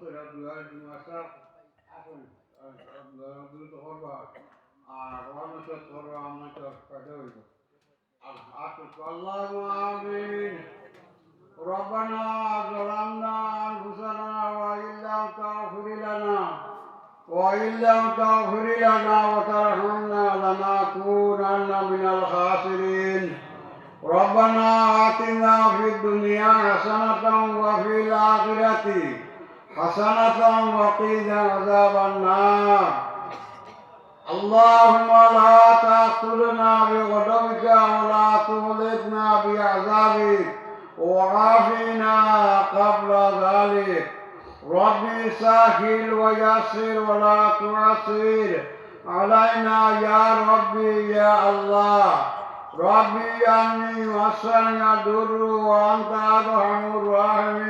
তোরা দুয়ার দুমাসা আসুন দ্রুত করবা আর অন্য করবা আমার তো কাটে হইব আসুন আল্লাহ আমিন ربنا ظلمنا أنفسنا وإن لم تغفر لنا وإن لم تغفر لنا وترحمنا لنكونن من الخاسرين ربنا آتنا في الدنيا حسنة وفي الآخرة حسنة وقنا عذاب النار. اللهم لا تأخذنا بغضبك ولا تهلكنا بعذابك وعافنا قبل ذلك. ربي سهل ويسر ولا تعسر. علينا يا ربي يا الله. ربي أني مسني الضر وأنت أرحم الراحمين.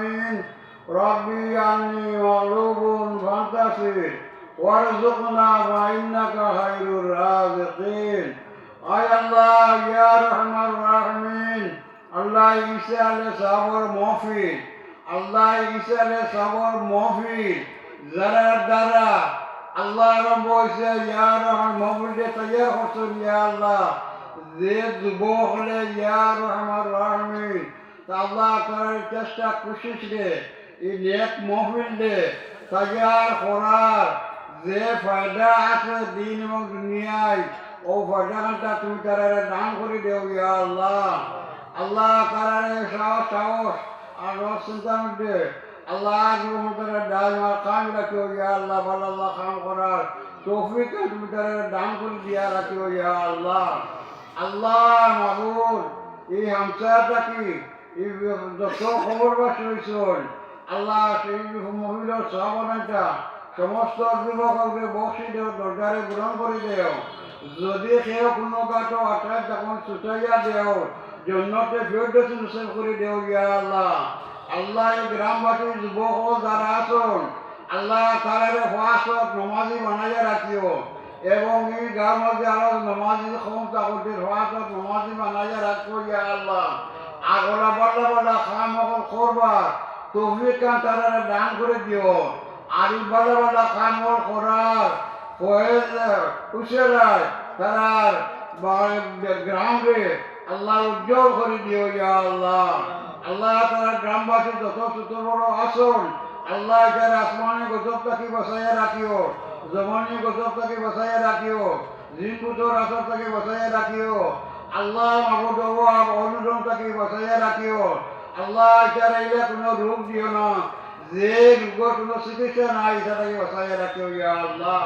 রব্বি আন্নি অলুবুন ফান্তাসির ওয়ারজুকনা ওয়া ইন্নাকা খায়রুর রাযিকিন আয় আল্লাহ, ইয়া রহমান। রাহিম আল্লাহ ঈসা আলাইহিস সালামের মাহফিল। আল্লাহ ঈসা আলাইহিস সালামের মাহফিল। যারা দ্বারা আল্লাহ রব হইছে ইয়া রহমান মাহফিলকে তৈয়ার করছেন, ইয়া আল্লাহ। যে যুবক হলে ইয়া রহমান। রাহিম আল্লাহ তার চেষ্টা কোশিশ রে এই নেক মহফিল রে তৈয়ার করার যে ফায়দা আছে দিন এবং দুনিয়ায়, ও ফায়দাখানটা তুমি তারা দান করে দেও ইয়া আল্লাহ। আল্লাহ তারারে সাহস সাহস আর চিন্তার মধ্যে আল্লাহ রহমতের ডাল আর কাম রাখিও ইয়া আল্লাহ, ভালো আল্লাহ কাম করার তৌফিক তুমি তারা দান করে দিয়া রাখিও ইয়া আল্লাহ। আল্লাহ মাবুদ, এই হামসাটা কি? এই যত খবর বা শুনেছেন আল্লাহ সেই মহিলার সাবধানটা সমস্ত যুবককে বসি দেও, দরজারে গ্রহণ করে দেও। যদি কেউ কোনো গাটো আঠাশ তখন ছুটাইয়া দেও, জন্নতে ফেরদৌসি নসিব করে দেও ইয়া আল্লাহ। আল্লাহ এই গ্রামবাসীর যুবক যারা আছেন, আল্লাহ তারারে ফাঁসত নমাজি বানাইয়া রাখিও। এবং এই গাঁর মধ্যে আরও নমাজি ক্ষমতা করতে ফাঁসত নমাজি বানাইয়া রাখিও ইয়া আল্লাহ। আগলা বড় বড় খাম করবার। তৌফিক কান তারারে দান করে দিও আর বড় বড় খাম করার উসেরায় তারার গ্রামে আল্লাহ উজ্জ্বল করে দিও ইয়া আল্লাহ আল্লাহ তারা গ্রামবাসী যত ছোট বড় আসন আল্লাহ যারা আসমানি গজব তাকে বসাইয়া রাখিও জমানি গজব তাকে বসাইয়া রাখিও জিনপুতর আসর তাকে বসাইয়া রাখিও আল্লাহ মাবুদ অনুদম তাকে বসাইয়া রাখিও আল্লাহ যারা ইয়া কোনো রোগ দিও না। যে রোগের কোনো চিকিৎসা নাই তাকে বসাইয়া রাখিও ইয়া আল্লাহ।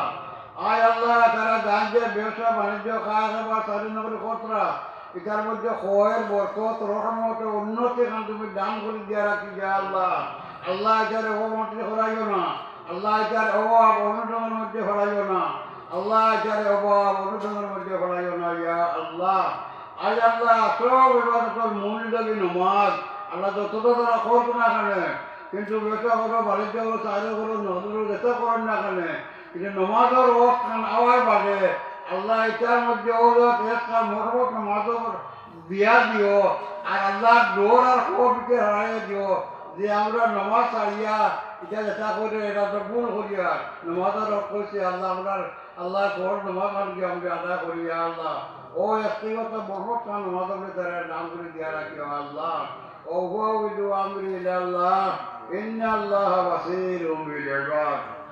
আয় আল্লাহ, তারা জানছে ব্যবসা, বাণিজ্য, খাওয়া খাবার স্বাধীনগরী কতরা এটার মধ্যে খয়ের বরকত রহমত উন্নতি খান তুমি দান করে দিয়া রাখি যা আল্লাহ। আল্লাহ এটার অবমন্ত্রী হরাইও না। আল্লাহ এটার অভাব অনুদানের মধ্যে হরাইও না। আল্লাহ এটার অভাব অনুদানের মধ্যে হরাইও না ইয়া আল্লাহ। আজ আল্লাহ, সব এবার মূল নমাজ। আল্লাহ যতটা তারা করতো না কেনে। কিন্তু ব্যবসা করো বাণিজ্য করো নজর যেতে করেন না কেনে। কিন্তু নমাজের ওয়াক খান আওয়ার বাদে আল্লাহ এটার মধ্যে ওজত একটা মরবত নমাজর বিয়া দিও। আর আল্লাহ ডোর আর খবরকে হারাইয়া দিও। যে আমরা নমাজ ছাড়িয়া, এটা যেটা করে এটা তো ভুল করিয়া। নমাজের রক করছি আল্লাহ আমরা আল্লাহ ঘর নমাজ আনকি আমরা আদায় করিয়া, আল্লাহ। ও ব্যক্তিগত মহৎ খান, নমাজের তারা নাম করে দিয়া রাখিও, আল্লাহ। বিদু আমরি আল্লাহ ইন্না আল্লাহ বাসির বিল ইবাদ